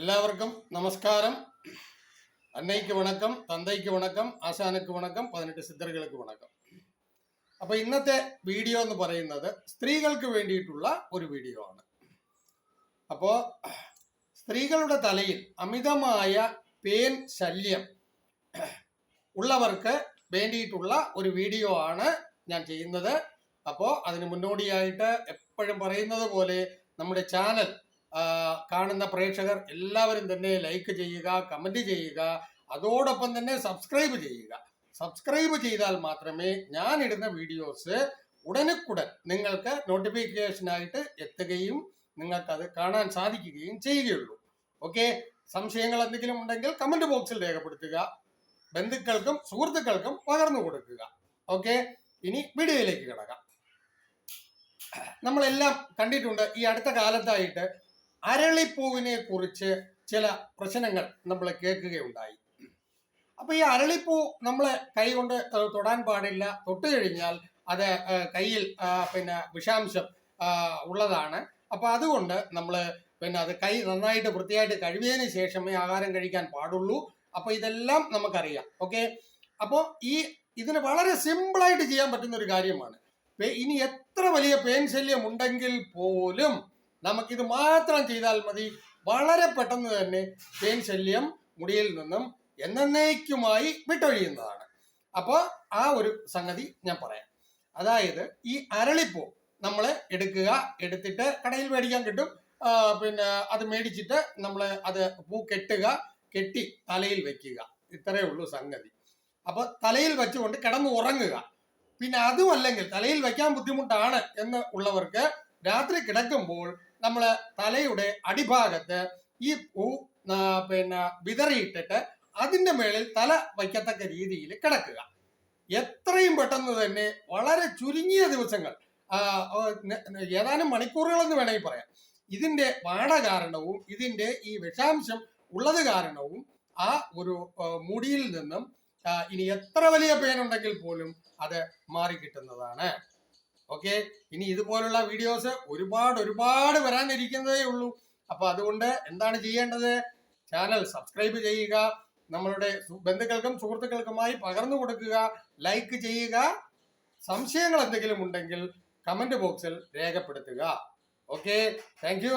എല്ലാവർക്കും നമസ്കാരം. അന്നയ്ക്ക് വണക്കം തന്തയ്ക്ക് വണക്കം ആശാനക്ക് വണക്കം പതിനെട്ട് സിദ്ധറുകൾക്ക് വണക്കം. അപ്പോൾ ഇന്നത്തെ വീഡിയോ എന്ന് പറയുന്നത് സ്ത്രീകൾക്ക് വേണ്ടിയിട്ടുള്ള ഒരു വീഡിയോ ആണ്. അപ്പോൾ സ്ത്രീകളുടെ തലയിൽ അമിതമായ പേൻ ശല്യം ഉള്ളവർക്ക് വേണ്ടിയിട്ടുള്ള ഒരു വീഡിയോ ആണ് ഞാൻ ചെയ്യുന്നത്. അപ്പോൾ അതിന് മുന്നോടിയായിട്ട് എപ്പോഴും പറയുന്നത് പോലെ നമ്മുടെ ചാനൽ കാണുന്ന പ്രേക്ഷകർ എല്ലാവരും തന്നെ ലൈക്ക് ചെയ്യുക കമന്റ് ചെയ്യുക അതോടൊപ്പം തന്നെ സബ്സ്ക്രൈബ് ചെയ്യുക. സബ്സ്ക്രൈബ് ചെയ്താൽ മാത്രമേ ഞാൻ ഇടുന്ന വീഡിയോസ് ഉടനുക്കുടൻ നിങ്ങൾക്ക് നോട്ടിഫിക്കേഷനായിട്ട് എത്തുകയും നിങ്ങൾക്ക് അത് കാണാൻ സാധിക്കുകയും ചെയ്യുകയുള്ളൂ. ഓക്കെ സംശയങ്ങൾ എന്തെങ്കിലും ഉണ്ടെങ്കിൽ കമന്റ് ബോക്സിൽ രേഖപ്പെടുത്തുക. ബന്ധുക്കൾക്കും സുഹൃത്തുക്കൾക്കും പകർന്നു കൊടുക്കുക. ഓക്കെ ഇനി വീഡിയോയിലേക്ക് കിടക്കാം. നമ്മളെല്ലാം കണ്ടിട്ടുണ്ട്. ഈ അടുത്ത കാലത്തായിട്ട് അരളിപ്പൂവിനെ കുറിച്ച് ചില പ്രശ്നങ്ങൾ നമ്മൾ കേൾക്കുകയുണ്ടായി. അപ്പൊ ഈ അരളിപ്പൂ നമ്മൾ കൈ കൊണ്ട് തൊടാൻ പാടില്ല തൊട്ടു കഴിഞ്ഞാൽ അത് കയ്യിൽ പിന്നെ വിഷാംശം ഉള്ളതാണ്. അപ്പൊ അതുകൊണ്ട് നമ്മൾ പിന്നെ അത് കൈ നന്നായിട്ട് വൃത്തിയായിട്ട് കഴുകിയതിന് ശേഷമേ ആഹാരം കഴിക്കാൻ പാടുള്ളൂ. അപ്പൊ ഇതെല്ലാം നമുക്കറിയാം. ഓക്കെ? അപ്പോൾ ഈ ഇതിന് വളരെ സിമ്പിളായിട്ട് ചെയ്യാൻ പറ്റുന്ന ഒരു കാര്യമാണ്. ഇനി എത്ര വലിയ പേൻശല്യം ശല്യം ഉണ്ടെങ്കിൽ പോലും നമുക്കിത് മാത്രം ചെയ്താൽ മതി. വളരെ പെട്ടെന്ന് തന്നെ തേൻ ശല്യം മുടിയിൽ നിന്നും എന്നേക്കുമായി വിട്ടൊഴിയുന്നതാണ്. അപ്പോൾ ആ ഒരു സംഗതി ഞാൻ പറയാം. അതായത് ഈ അരളിപ്പൂ നമ്മൾ എടുക്കുക എടുത്തിട്ട് കടയിൽ മേടിക്കാൻ കിട്ടും. പിന്നെ അത് മേടിച്ചിട്ട് നമ്മൾ അത് പൂ കെട്ടുക കെട്ടി തലയിൽ വെക്കുക. ഇത്രയേ ഉള്ളൂ സംഗതി. അപ്പോൾ തലയിൽ വെച്ചുകൊണ്ട് കിടന്ന് ഉറങ്ങുക പിന്നെ അതുമല്ലെങ്കിൽ തലയിൽ വെക്കാൻ ബുദ്ധിമുട്ടാണ് എന്ന് ഉള്ളവർക്ക് രാത്രി കിടക്കുമ്പോൾ നമ്മൾ തലയുടെ അടിഭാഗത്ത് ഈ പിന്നെ വിതറിയിട്ടിട്ട് അതിന്റെ മേളിൽ തല വയ്ക്കത്തക്ക രീതിയിൽ കിടക്കുക. എത്രയും പെട്ടെന്ന് തന്നെ വളരെ ചുരുങ്ങിയ ദിവസങ്ങൾ ഏതാനും മണിക്കൂറുകളെന്ന് വേണമെങ്കിൽ പറയാം. ഇതിന്റെ വാട കാരണവും ഇതിന്റെ ഈ വിഷാംശം ഉള്ളത് കാരണവും ആ ഒരു മുടിയിൽ നിന്നും ഇനി എത്ര വലിയ പെയിൻ ഉണ്ടെങ്കിൽ പോലും അത് മാറിക്കിട്ടുന്നതാണ്. ഓക്കെ ഇനി ഇതുപോലുള്ള വീഡിയോസ് ഒരുപാട് ഒരുപാട് വരാനിരിക്കുന്നതേ ഉള്ളൂ. അപ്പൊ അതുകൊണ്ട് എന്താണ് ചെയ്യേണ്ടത്? ചാനൽ സബ്സ്ക്രൈബ് ചെയ്യുക. നമ്മളുടെ ബന്ധുക്കൾക്കും സുഹൃത്തുക്കൾക്കുമായി പകർന്നു കൊടുക്കുക. ലൈക്ക് ചെയ്യുക. സംശയങ്ങൾ എന്തെങ്കിലും ഉണ്ടെങ്കിൽ കമന്റ് ബോക്സിൽ രേഖപ്പെടുത്തുക. Okay thank